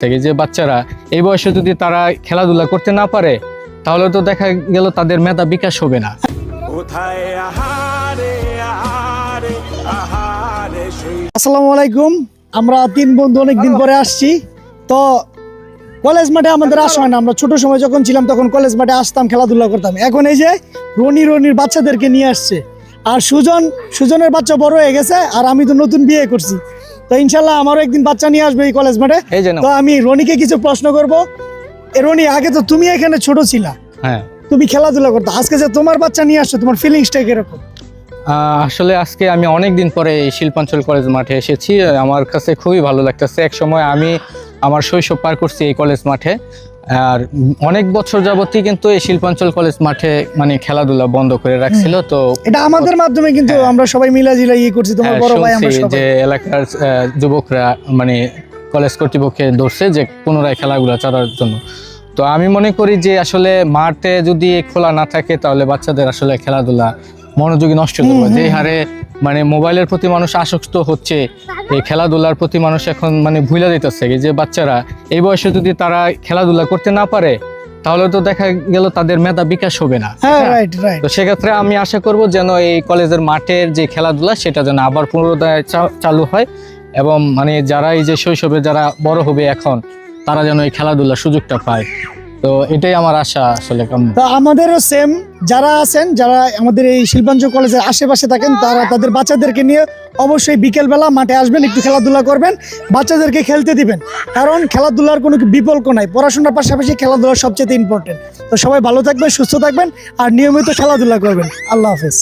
থেকে যে বাচ্চারা এই বয়সে যদি তারা খেলাধুলা করতে না পারে তাহলে তো দেখা গেল তাদের মেধা বিকাশ হবে না। আসসালামু আলাইকুম। আমরা তিন বন্ধু অনেক দিন পরে আসছি। তো কলেজ মাঠে আমাদের আসা হয় না। আমরা ছোট সময় যখন ছিলাম তখন কলেজ মাঠে আসতাম খেলাধুলা করতাম। এখন এই যে রনি রনির বাচ্চাদেরকে নিয়ে আসছে। আর সুজন সুজনের বাচ্চা বড় হয়ে গেছে আর আমি তো নতুন বিয়ে করছি। তো ইনশাল্লাহ আমারও একদিন বাচ্চা নিয়ে আসবে এই কলেজ মাঠে। তো আমি রনিকে কিছু প্রশ্ন করব। রনি আগে তো তুমি এখানে ছোট ছিলা। হ্যাঁ। তুমি খেলাধুলা করতো। আজকে যে তোমার বাচ্চা নিয়ে আসছো তোমার ফিলিংসটা কীরকম? আসলে আজকে আমি অনেক দিন পরে এই শিল্পাঞ্চল কলেজ মাঠে এসেছি। আমার কাছে খুবই ভালো লাগতেছে। এক সময় আমি আমার শৈশব পার করছি এই কলেজ মাঠে। আর অনেক বছর যাবতই কিন্তু এই শিল্পাঞ্চল কলেজ মাঠে মানে খেলাধুলা বন্ধ করে রাখছিল তো এটা আমাদের মাধ্যমে কিন্তু আমরা সবাই মিলা জিলা ইয়ে করছি তোমার হ্যাঁ, বড় ভাই আমরা সবাই। যে এলাকার যুবকরা মানে কলেজ কর্তৃপক্ষে ধরছে যে পুনরায় খেলাগুলো চালার জন্য। তো আমি মনে করি যে আসলে মাঠে যদি খোলা না থাকে তাহলে বাচ্চাদের আসলে খেলাধুলা মনোযোগী নষ্ট করবে। যে হারে মানে মোবাইলের প্রতি মানুষ আসক্ত হচ্ছে এই খেলাধুলার প্রতি মানুষ এখন মানে ভুলে দিতেছে যে বাচ্চারা এই বয়সে যদি তারা খেলাধুলা করতে না পারে তাহলে তো দেখা গেল তাদের মেধা বিকাশ হবে না। হ্যাঁ হ্যাঁ? তো সেক্ষেত্রে আমি আশা করব যেন এই কলেজের মাঠের যে খেলাধুলা সেটা যেন আবার পুনরুদ্ধার চা- চালু হয় এবং মানে যারা এই যে শৈশবে যারা বড় হবে এখন তারা যেন এই খেলাধুলার সুযোগটা পায়। তো এটাই আমার আশা আসলে। তো আমাদেরও সেম যারা আছেন, যারা আমাদের এই শিল্পাঞ্চল কলেজের আশেপাশে থাকেন, তারা তাদের বাচ্চাদেরকে নিয়ে অবশ্যই বিকেলবেলা মাঠে আসবেন, একটু খেলাধুলা করবেন, বাচ্চাদেরকে খেলতে দিবেন। কারণ খেলাধুলার কোনো বিকল্প নাই, পড়াশোনার পাশাপাশি খেলাধুলা সবচেয়ে ইম্পর্টেন্ট তো সবাই ভালো থাকবেন, সুস্থ থাকবেন, আর নিয়মিত খেলাধুলা করবেন। আল্লাহ হাফেজ।